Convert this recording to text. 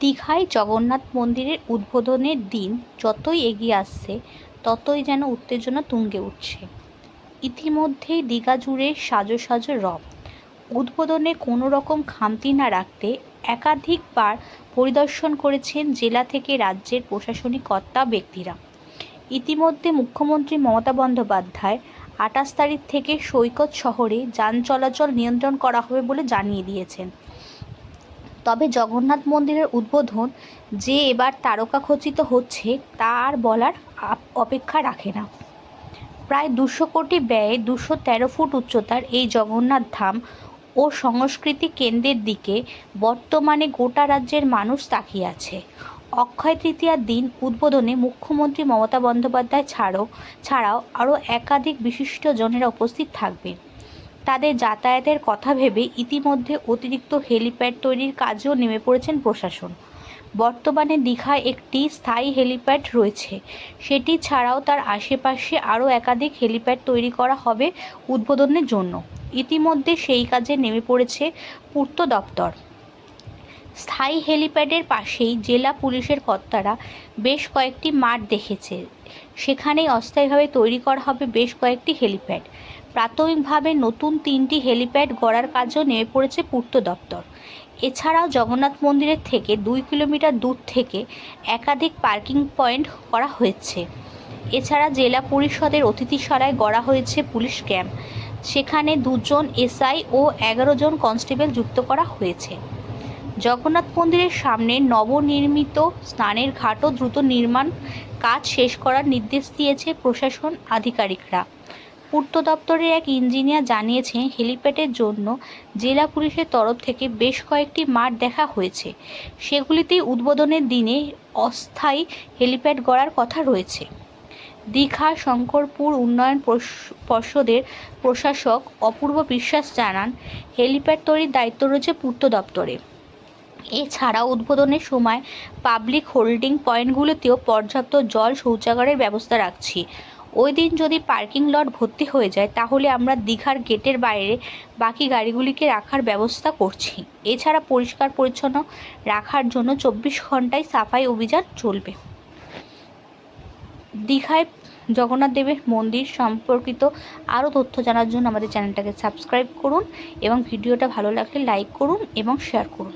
দীঘায় জগন্নাথ মন্দিরের উদ্বোধনের দিন যতই এগিয়ে আসছে, ততই যেন উত্তেজনা তুঙ্গে উঠছে। ইতিমধ্যেই দীঘা জুড়ে সাজো সাজো রব। উদ্বোধনে কোনো রকম খামতি না রাখতে একাধিকবার পরিদর্শন করেছেন জেলা থেকে রাজ্যের প্রশাসনিক কর্তা ব্যক্তিরা। ইতিমধ্যে মুখ্যমন্ত্রী মমতা বন্দ্যোপাধ্যায় আঠাশ তারিখ থেকে সৈকত শহরে যান চলাচল নিয়ন্ত্রণ করা হবে বলে জানিয়ে দিয়েছেন। তবে জগন্নাথ মন্দিরের উদ্বোধন যে এবার তারকাখচিত হচ্ছে তা আর বলার অপেক্ষা রাখে না। প্রায় দুশো কোটি ব্যয়ে দুশো তেরো ফুট উচ্চতার এই জগন্নাথ ধাম ও সংস্কৃতি কেন্দ্রের দিকে বর্তমানে গোটা রাজ্যের মানুষ তাকিয়ে আছে। অক্ষয় তৃতীয়ার দিন উদ্বোধনে মুখ্যমন্ত্রী মমতা বন্দ্যোপাধ্যায় ছাড়াও ছাড়াও আরও একাধিক বিশিষ্ট জনেরা উপস্থিত থাকবেন। তাদের যাতায়াতের কথা ভেবে ইতিমধ্যে অতিরিক্ত হেলিপ্যাড তৈরির কাজেও নেমে পড়েছেন প্রশাসন। বর্তমানে দীঘায় একটি স্থায়ী হেলিপ্যাড রয়েছে। সেটি ছাড়াও তার আশেপাশে আরও একাধিক হেলিপ্যাড তৈরি করা হবে উদ্বোধনের জন্য। ইতিমধ্যে সেই কাজে নেমে পড়েছে পূর্ত দপ্তর। স্থায়ী হেলিপ্যাডের পাশেই জেলা পুলিশের কর্তারা বেশ কয়েকটি মাঠ দেখেছে। সেখানেই অস্থায়ীভাবে তৈরি করা হবে বেশ কয়েকটি হেলিপ্যাড। প্রাথমিকভাবে নতুন তিনটি হেলিপ্যাড গড়ার কাজও নেমে পড়েছে পূর্ত দপ্তর। এছাড়াও জগন্নাথ মন্দিরের থেকে দুই কিলোমিটার দূর থেকে একাধিক পার্কিং পয়েন্ট করা হয়েছে। এছাড়া জেলা পরিষদের অতিথিশালায় গড়া হয়েছে পুলিশ ক্যাম্প। সেখানে দুজন এসআই ও এগারো জন কনস্টেবল যুক্ত করা হয়েছে। জগন্নাথ মন্দিরের সামনে নবনির্মিত স্নানের ঘাটও দ্রুত নির্মাণ কাজ শেষ করার নির্দেশ দিয়েছে প্রশাসন আধিকারিকরা। পূর্ত দপ্তরের এক ইঞ্জিনিয়ার জানিয়েছেন, হেলিপ্যাডের জন্য জেলা পুলিশের তরফ থেকে বেশ কয়েকটি মাঠ দেখা হয়েছে। সেগুলিতেই উদ্বোধনের দিনে অস্থায়ী হেলিপ্যাড গড়ার কথা রয়েছে। দীঘা, শঙ্করপুর উন্নয়ন পর্ষদের প্রশাসক অপূর্ব বিশ্বাস জানান, হেলিপ্যাড তৈরির দায়িত্ব রয়েছে পূর্ত দপ্তরে। এছাড়া উদ্বোধনের সময় পাবলিক হোল্ডিং পয়েন্টগুলোতেও পর্যাপ্ত জল শৌচাগারের ব্যবস্থা রাখছি। ওই দিন যদি পার্কিং লট ভর্তি হয়ে যায়, তাহলে আমরা দীঘার গেটের বাইরে বাকি গাড়িগুলিকে রাখার ব্যবস্থা করছি। এছাড়া পরিষ্কার পরিচ্ছন্ন রাখার জন্য চব্বিশ ঘন্টায় সাফাই অভিযান চলবে। দীঘায় জগন্নাথ দেবের মন্দির সম্পর্কিত আরও তথ্য জানার জন্য আমাদের চ্যানেলটাকে সাবস্ক্রাইব করুন এবং ভিডিওটা ভালো লাগলে লাইক করুন এবং শেয়ার করুন।